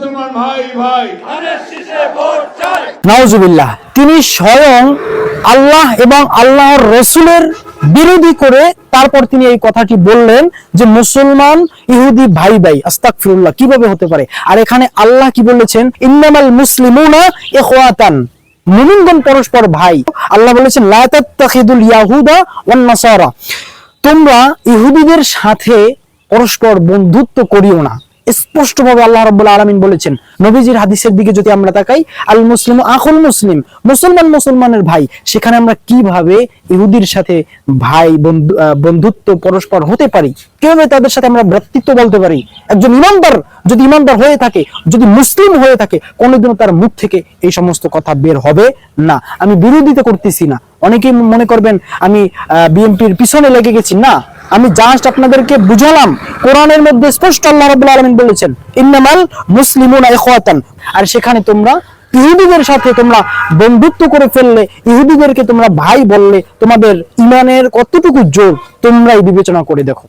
মুসলমান ভাই ভাই। নাউজুবিল্লাহ, তিনি স্বয়ং আল্লাহ এবং আল্লাহর রসুলের বিরোধী করে তারপর তিনি এই কথাটি বললেন যে, মুসলমান, ইহুদি ভাই ভাই, আস্তাগফিরুল্লাহ, কীভাবে হতে পারে? আর এখানে আল্লাহ কি বলেছেন? ইন্নামাল মুসলিমুনা ইখওয়াতান, মুমিনগণ পরস্পর ভাই। আল্লাহ বলেছেন, লা ইয়াহুদা ওয়ান তোমরা ইহুদিদের সাথে পরস্পর বন্ধুত্ব করিও না। স্পষ্টভাবে আল্লাহ রাব্বুল আলামিন বলেছেন, নবীজির হাদিসের দিকে যদি আমরা তাকাই, আল মুসলিম আখুল মুসলিম, মুসলমান মুসলমানের ভাই, সেখানে আমরা কীভাবে ইহুদির সাথে ভাই বন্ধুত্ব পরস্পর হতে পারি? কীভাবে তাদের সাথে আমরা ভ্রাতৃত্ব বলতে পারি? একজন ইমানদার যদি ইমানদার হয়ে থাকে, যদি মুসলিম হয়ে থাকে, কোনোদিনও তার মুখ থেকে এই সমস্ত কথা বের হবে না। আমি বিরোধিতা করতেছি না। অনেকেই মনে করবেন, আমি বিএনপির পিছনে লেগে গেছি। না আমি জাস্ট আপনাদেরকে বুঝালাম, কোরআনের মধ্যে স্পষ্ট আল্লাহ রাব্বুল আলামিন বলেছেন, ইন্নামাল মুসলিমুনা ইখওয়াতান। আর সেখানে তোমরা ইহুদিদের সাথে তোমরা বন্ধুত্ব করে ফেললে, ইহুদিদেরকে তোমরা ভাই বললে, তোমাদের ইমানের কতটুকু জোর তোমরাই বিবেচনা করে দেখো।